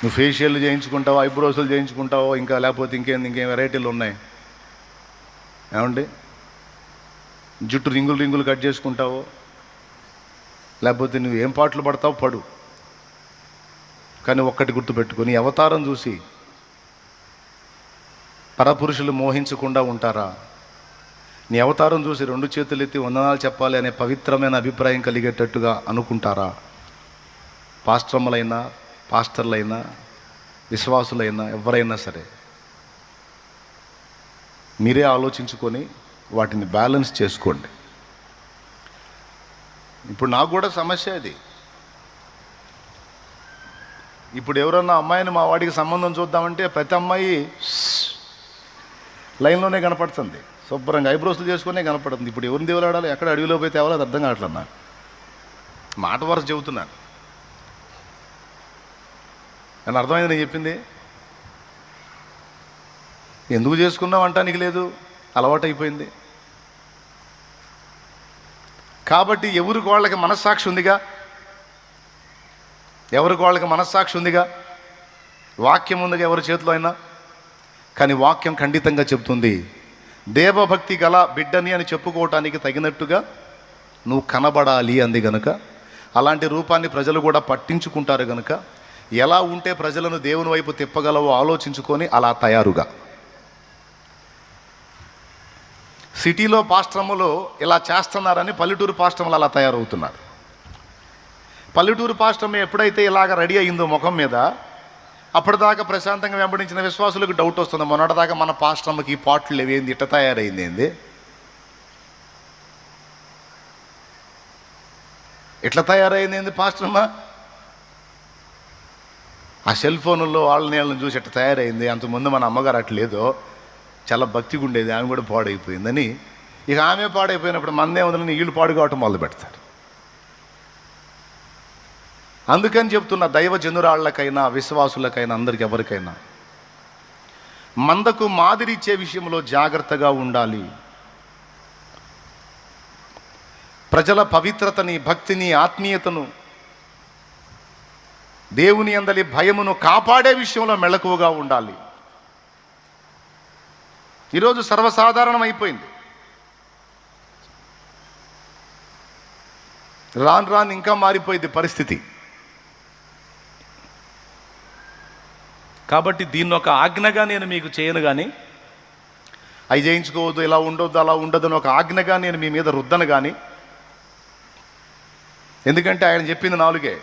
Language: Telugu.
నువ్వు ఫేషియల్ చేయించుకుంటావో ఐబ్రోస్లు చేయించుకుంటావో ఇంకా లేకపోతే ఇంకేం ఇంకేం వెరైటీలు ఉన్నాయి? ఏమండి? జుట్టు రింగులు రింగులు కట్ చేసుకుంటావో? లేకపోతే నువ్వు ఏం పాటలు పడతావు పడు. కానీ ఒక్కటి గుర్తుపెట్టుకొని అవతారం చూసి పరపురుషులు మోహించకుండా ఉంటారా? నీ అవతారం చూసి రెండు చేతులు ఎత్తి వందనాలు చెప్పాలి అనే పవిత్రమైన అభిప్రాయం కలిగేటట్టుగా అనుకుంటారా? పాశ్రమలైనా పాస్టర్లైనా విశ్వాసులైనా ఎవరైనా సరే మీరే ఆలోచించుకొని వాటిని బ్యాలెన్స్ చేసుకోండి. ఇప్పుడు నాకు కూడా సమస్య అది. ఇప్పుడు ఎవరన్నా అమ్మాయిని మా వాడికి సంబంధం చూద్దామంటే ప్రతి అమ్మాయి లైన్లోనే కనపడుతుంది. శుభ్రంగా ఐబ్రోస్లు చేసుకునే కనపడుతుంది. ఇప్పుడు ఎవరిని దేవులాడాలి ఎక్కడ అడవిలో పోయి తేవాలో అది అర్థం కావట్లేదు నాకు. మాట వరుస చెబుతున్నాను. అని అర్థమైంది నేను చెప్పింది? ఎందుకు చేసుకున్నావు అంటానికి లేదు అలవాటైపోయింది. కాబట్టి ఎవరికి వాళ్ళకి మనస్సాక్షి ఉందిగా? ఎవరికి వాళ్ళకి మనస్సాక్షి ఉందిగా? వాక్యం ఉందిగా ఎవరి చేతిలో అయినా? కానీ వాక్యం ఖండితంగా చెప్తుంది దేవభక్తి గల బిడ్డని అని చెప్పుకోవటానికి తగినట్టుగా నువ్వు కనబడాలి అంది గనుక అలాంటి రూపాన్ని ప్రజలు కూడా పట్టించుకుంటారు గనుక ఎలా ఉంటే ప్రజలను దేవుని వైపు తిప్పగలవో ఆలోచించుకొని అలా తయారుగా. సిటీలో పాశ్రములు ఇలా చేస్తున్నారని పల్లెటూరు పాశ్రములు అలా తయారవుతున్నారు. పల్లెటూరు పాశ్రమం ఎప్పుడైతే ఇలాగ రెడీ అయిందో ముఖం మీద అప్పటిదాకా ప్రశాంతంగా వెంబడించిన విశ్వాసులకు డౌట్ వస్తుంది. మొన్నటిదాకా మన పాశ్రమకి ఈ పాటలు లేవేంది ఇట్ట తయారైంది ఏంది? ఇట్లా తయారైంది ఏంది పాశ్రమ? ఆ సెల్ ఫోన్లో వాళ్ళని వాళ్ళని చూసి ఎట్లా తయారైంది అంతకుముందు మన అమ్మగారు అట్లేదో చాలా భక్తిగా ఉండేది ఆమె కూడా పాడైపోయిందని. ఇక ఆమె పాడైపోయినప్పుడు మందే ఉందని వీళ్ళు పాడు కావటం మొదలు పెడతారు. అందుకని చెప్తున్న దైవ జనురాళ్ళకైనా విశ్వాసులకైనా అందరికి ఎవరికైనా మందకు మాదిరి ఇచ్చే విషయంలో జాగ్రత్తగా ఉండాలి. ప్రజల పవిత్రతని భక్తిని ఆత్మీయతను దేవుని అందలి భయమును కాపాడే విషయంలో మెళకువగా ఉండాలి. ఈరోజు సర్వసాధారణం అయిపోయింది రాను రాను ఇంకా మారిపోయింది పరిస్థితి. కాబట్టి దీన్ని ఒక ఆజ్ఞగా నేను మీకు చేయను కానీ అవి చేయించుకోవద్దు ఇలా ఉండొద్దు అలా ఉండదు అని ఒక ఆజ్ఞగా నేను మీ మీద రుద్దను కానీ ఎందుకంటే ఆయన చెప్పింది నాలుగే.